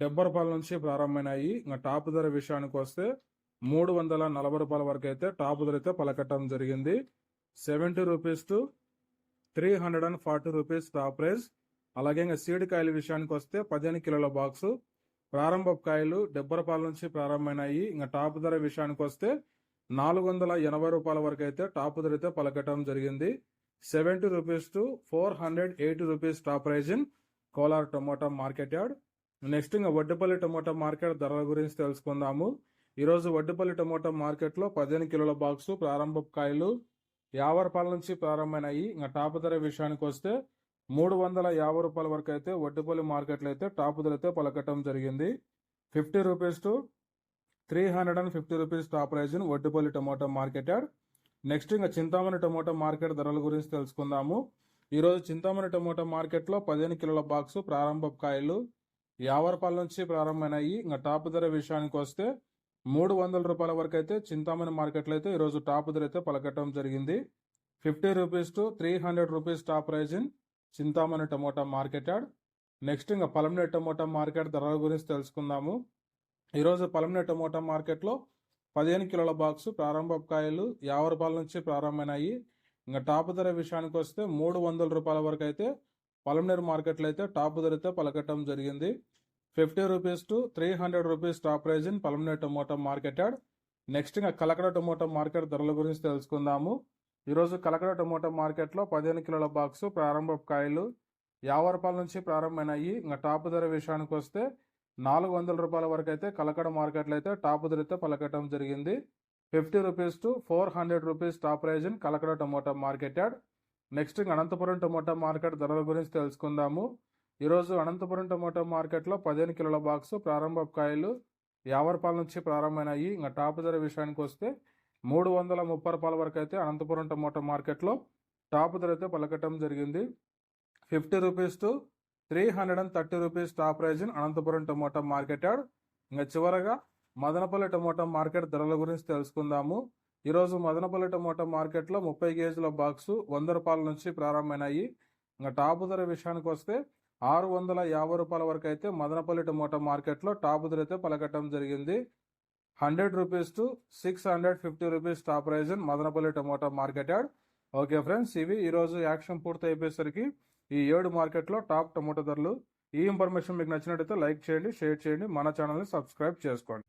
డెబ్బై రూపాయల నుంచి ప్రారంభమైనాయి. ఇంకా టాప్ ధర విషయానికి వస్తే మూడు వందల నలభై రూపాయల వరకు అయితే టాప్ ధర అయితే పలకట్టడం జరిగింది. Seventy rupees to three hundred and forty rupees top price అలాగే ఇంకా సీడ్ కాయల విషయానికి వస్తే పదిహేను కిలోల బాక్సు. ప్రారంభ కాయలు డెబ్బై రూపాయల నుంచి ప్రారంభమైనాయి. ఇంకా టాప్ ధర విషయానికి వస్తే నాలుగు వందల ఎనభై రూపాయల వరకు అయితే టాప్ ధర అయితే పలకటం జరిగింది. Seventy rupees to four hundred eighty rupees top prize in Kolar tomato market yard. Next ఇంకా వడ్డపల్లి టమోటా మార్కెట్ ధరల గురించి తెలుసుకుందాము. ఈరోజు వడ్డిపల్లి టమోటా మార్కెట్లో పదిహేను కిలోల బాక్స్ ప్రారంభ కాయలు యాభై రూపాయల నుంచి ప్రారంభమైనాయి. ఇంకా టాప్ ధర విషయానికి వస్తే మూడు వందల యాభై రూపాయల వరకు అయితే వడ్డిపల్లి మార్కెట్లో అయితే టాప్ ధర అయితే పలకటం జరిగింది. Fifty rupees to three hundred and fifty rupees top prize Vaddapalli tomato market yard next ఇంకా చింతామణి టమోటా మార్కెట్ ధరల గురించి తెలుసుకుందాము. ఈరోజు చింతామణి టమోటా మార్కెట్లో పదిహేను కిలోల బాక్స్ ప్రారంభ కాయలు యాభై రూపాయల నుంచి ప్రారంభమైనాయి. ఇంకా టాప్ ధర విషయానికి వస్తే మూడు వందల రూపాయల వరకు అయితే చింతామణి మార్కెట్లో అయితే ఈరోజు టాప్ ధర అయితే పలకటం జరిగింది. Fifty rupees to three hundred rupees top prize in Chintamani tomato market yard. Next ఇంకా పలమనే టమోటా మార్కెట్ ధరల గురించి తెలుసుకుందాము. ఈరోజు పలమనే టమోటా మార్కెట్లో పదిహేను కిలోల బాక్స్ ప్రారంభ కాయలు యాభై రూపాయల నుంచి ప్రారంభమైనాయి. ఇంకా టాప్ ధర విషయానికి వస్తే మూడు వందల రూపాయల వరకు అయితే పలమనేరు మార్కెట్లో అయితే టాప్ ధరతో పలకటం జరిగింది. Fifty rupees to three hundred rupees top prize in Palamaner tomato market yard next ఇంకా కలకడ టమోటా మార్కెట్ ధరల గురించి తెలుసుకుందాము. ఈరోజు కలకడ టమోటా మార్కెట్లో పదిహేను కిలోల బాక్స్ ప్రారంభ కాయలు యాభై రూపాయల నుంచి ప్రారంభమైనాయి. ఇంకా టాప్ ధర విషయానికి వస్తే నాలుగు వందల రూపాయల వరకు అయితే కలకడ మార్కెట్లో అయితే టాప్ ధరతో పలకటం జరిగింది. Fifty rupees to four hundred rupees top prize in Kalakada tomato market yard next Anantapuram tomato market ధరల గురించి తెలుసుకుందాము. ఈరోజు అనంతపురం టమోటా మార్కెట్లో పదిహేను కిలోల బాక్స్ ప్రారంభ కాయలు యాభై రూపాయల నుంచి ప్రారంభమైనాయి. ఇంకా టాప్ ధర విషయానికి వస్తే మూడు వందల ముప్పై రూపాయల వరకు అయితే అనంతపురం టమోటా మార్కెట్లో టాప్ ధర అయితే పలకటం జరిగింది. Fifty rupees to three hundred and thirty rupees top prize Anantapuram tomato market yard. ఇంకా చివరగా మదనపల్లి టమోటా మార్కెట్ ధరల గురించి తెలుసుకుందాము. ఈరోజు మదనపల్లి టమోటా మార్కెట్లో ముప్పై కేజీల బాక్సు వంద రూపాయల నుంచి ప్రారంభమైనాయి. ఇంకా టాప్ ధర విషయానికి వస్తే ఆరు వందల యాభై రూపాయల వరకు అయితే మదనపల్లి టమోటా మార్కెట్లో టాప్ ధర అయితే పలకటం జరిగింది. Hundred rupees to six hundred fifty rupees top prize in Madanapalle tomato market yard. Okay friends ఇవి ఈరోజు యాక్షన్ పూర్తి అయిపోయేసరికి ఈ ఏడు మార్కెట్లో టాప్ టమోటా ధరలు. ఈ ఇన్ఫర్మేషన్ మీకు నచ్చినట్టయితే లైక్ చేయండి షేర్ చేయండి. మన ఛానల్ని సబ్స్క్రైబ్ చేసుకోండి.